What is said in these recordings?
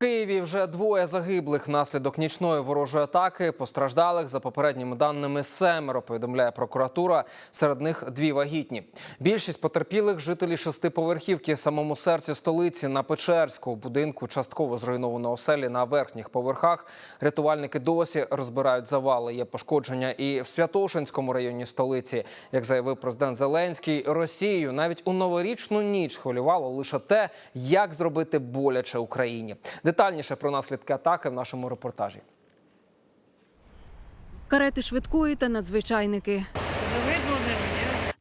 Києві вже двоє загиблих внаслідок нічної ворожої атаки. Постраждалих за попередніми даними семеро. Повідомляє прокуратура. Серед них дві вагітні. Більшість потерпілих жителі шестиповерхівки в самому серці столиці на Печерську. Будинку частково зруйновано оселі на верхніх поверхах. Рятувальники досі розбирають завали. Є пошкодження і в Святошинському районі столиці. Як заявив президент Зеленський, Росію навіть у новорічну ніч хвилювало лише те, як зробити боляче Україні. Детальніше про наслідки атаки в нашому репортажі. Карети швидкої та надзвичайники.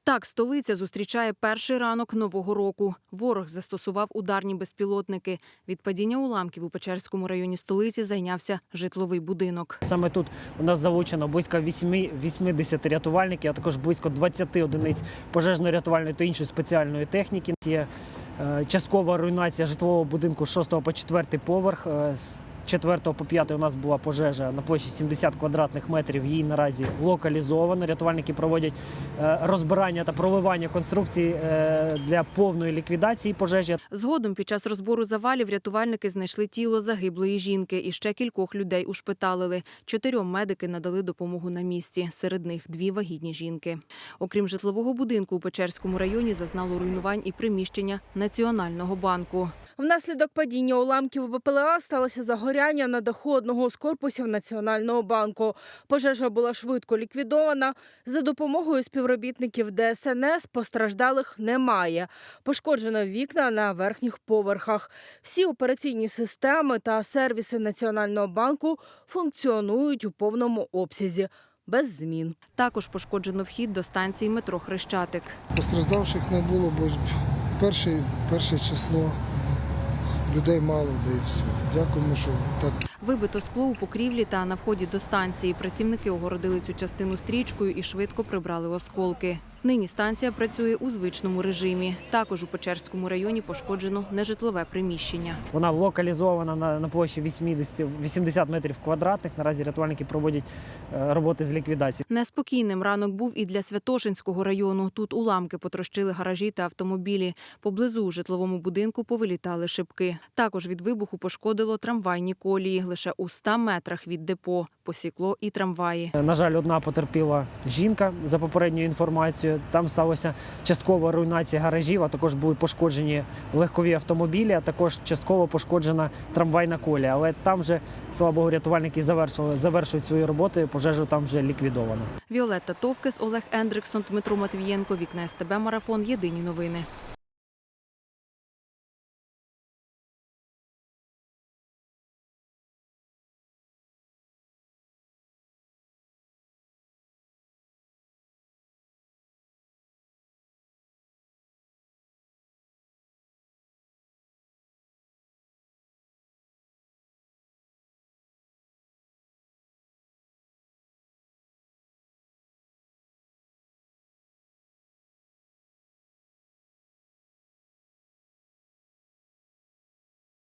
Так, столиця зустрічає перший ранок нового року. Ворог застосував ударні безпілотники. Від падіння уламків у Печерському районі столиці зайнявся житловий будинок. Саме тут у нас залучено близько 8, 80 рятувальників, а також близько 20 одиниць пожежно-рятувальної та іншої спеціальної техніки. Є часткова руйнація житлового будинку з 6 по 4 поверх. Е, 4 по 5 у нас була пожежа на площі 70 квадратних метрів. Її наразі локалізовано. Рятувальники проводять е, розбирання та проливання конструкцій е, для повної ліквідації пожежі. Згодом під час розбору завалів рятувальники знайшли тіло загиблої жінки і ще кількох людей ушпиталили. Чотирьом медики надали допомогу на місці. Серед них дві вагітні жінки. Окрім житлового будинку у Печерському районі зазнало руйнувань і приміщення Національного банку. Внаслідок падіння уламків БПЛА сталося загоряння на даху одного з корпусів Національного банку. Пожежа була швидко ліквідована. За допомогою співробітників ДСНС постраждалих немає. Пошкоджено вікна на верхніх поверхах. Всі операційні системи та сервіси Національного банку функціонують у повному обсязі. Без змін. Також пошкоджено вхід до станції метро Хрещатик. Постраждавших не було, бо перше, перше число людей мало, де і все. Дякуємо, що так Вибито скло у покрівлі та на вході до станції. Працівники огородили цю частину стрічкою і швидко прибрали осколки. Нині станція працює у звичному режимі. Також у Печерському районі пошкоджено нежитлове приміщення. Вона локалізована на, на площі 80, 80 метрів квадратних. Наразі рятувальники проводять е, роботи з ліквідації. Неспокійним ранок був і для Святошинського району. Тут уламки потрощили гаражі та автомобілі. Поблизу у житловому будинку повилітали шибки. Також від вибуху пошкодило трамвайні колії. Лише у 100 метрах від депо посікло і трамваї. На жаль, одна потерпіла жінка за попередньою інформацією. Там сталося часткова руйнація гаражів, а також були пошкоджені легкові автомобілі, а також частково пошкоджена трамвайна колія. Але там вже, слава Богу, рятувальники завершили, завершують свою роботу. і Пожежу там вже ліквідовано. Віолетта Товкес, Олег Ендриксон, Дмитро Матвієнко. Вікна СТБ Марафон. Єдині новини.